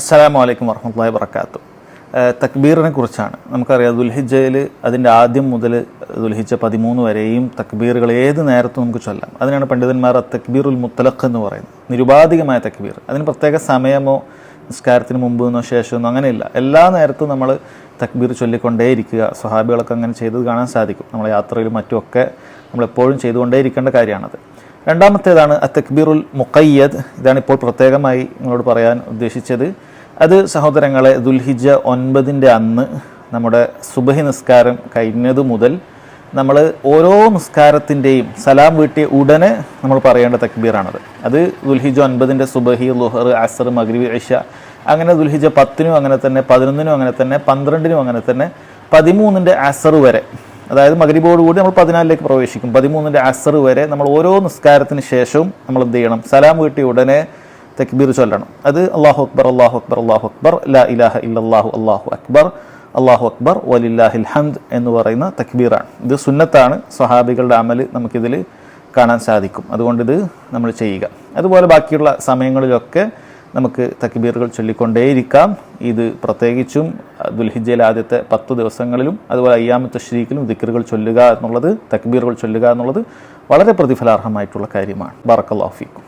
അസ്സലാമു വലൈക്കും വർഹമത്തല്ലാഹി വർക്കാത്തു തക്ബീറിനെ കുറിച്ചാണ്. നമുക്കറിയാം ദുൽഹിജയിൽ അതിന്റെ ആദ്യം മുതൽ ദുൽഹിജ പതിമൂന്ന് വരെയും തക്ബീറുകൾ ഏത് നേരത്തും നമുക്ക് ചൊല്ലാം. അതിനാണ് പണ്ഡിതന്മാർ തക്ബീറുൽ മുത്തലഖ് എന്ന് പറയുന്നത്. നിരുപാധികമായ തക്ബീർ. അതിന് പ്രത്യേക സമയമോ നിസ്കാരത്തിന് മുമ്പ് എന്നോ ശേഷമെന്നോ അങ്ങനെയില്ല. എല്ലാ നേരത്തും നമ്മൾ തക്ബീർ ചൊല്ലിക്കൊണ്ടേയിരിക്കുക. സ്വഹാബികളൊക്കെ അങ്ങനെ ചെയ്തത് കാണാൻ സാധിക്കും. നമ്മളെ യാത്രയിലും മറ്റുമൊക്കെ നമ്മളെപ്പോഴും ചെയ്തുകൊണ്ടേയിരിക്കേണ്ട കാര്യമാണത്. രണ്ടാമത്തേതാണ് അത്തക്ബീറുൽ മുഖയ്യദ്. ഇതാണ് ഇപ്പോൾ പ്രത്യേകമായി നിങ്ങളോട് പറയാൻ ഉദ്ദേശിച്ചത്. അത് സഹോദരങ്ങളെ ദുൽഹിജ ഒൻപതിന്റെ അന്ന് നമ്മുടെ സുബഹി നിസ്കാരം കഴിഞ്ഞതു മുതൽ നമ്മൾ ഓരോ നിസ്കാരത്തിന്റെയും സലാം വീട്ടിയ ഉടനെ നമ്മൾ പറയേണ്ട തക്ബീറാണത്. അത് ദുൽഹിജ ഒൻപതിന്റെ സുബഹി ലുഹർ അസർ മഗ്രിബി ഇഷ അങ്ങനെ ദുൽഹിജ പത്തിനും അങ്ങനെ തന്നെ പതിനൊന്നിനും അങ്ങനെ തന്നെ പന്ത്രണ്ടിനും അങ്ങനെ തന്നെ പതിമൂന്നിന്റെ അസർ വരെ അതായത് മഗ്രിബോട് കൂടി നമ്മൾ പതിനാലിലേക്ക് പ്രവേശിക്കും. പതിമൂന്നിന്റെ അസർ വരെ നമ്മൾ ഓരോ നിസ്കാരത്തിന് ശേഷവും നമ്മൾ എന്ത് ചെയ്യണം? സലാം വീട്ടി ഉടനെ തക്ബീർ ചൊല്ലണം. അത് അള്ളാഹു അക്ബർ അള്ളാഹു അക്ബർ അള്ളാഹു അക്ബർ ലാ ഇലാഹ ഇല്ലല്ലാഹു അള്ളാഹു അക്ബർ അള്ളാഹു അക്ബർ വലില്ലാഹിൽ ഹംദ് എന്ന് പറയുന്ന തക്ബീറാണ്. ഇത് സുന്നത്താണ് സ്വഹാബികളുടെ അമൽ നമുക്കിതിൽ കാണാൻ സാധിക്കും. അതുകൊണ്ട് ഇത് നമ്മൾ ചെയ്യുക. അതുപോലെ ബാക്കിയുള്ള സമയങ്ങളിലൊക്കെ നമുക്ക് തക്ബീറുകൾ ചൊല്ലിക്കൊണ്ടേയിരിക്കാം. ഇത് പ്രത്യേകിച്ചും ദുൽഹിജയിലെ ആദ്യത്തെ പത്ത് ദിവസങ്ങളിലും അതുപോലെ അയ്യാമത്തെ ശ്രീക്കിലും ദിക്കറുകൾ ചൊല്ലുക എന്നുള്ളത് തക്ബീറുകൾ ചൊല്ലുക എന്നുള്ളത് വളരെ പ്രതിഫലാർഹമായിട്ടുള്ള കാര്യമാണ്. ബറക്കല്ലാഫിക്കും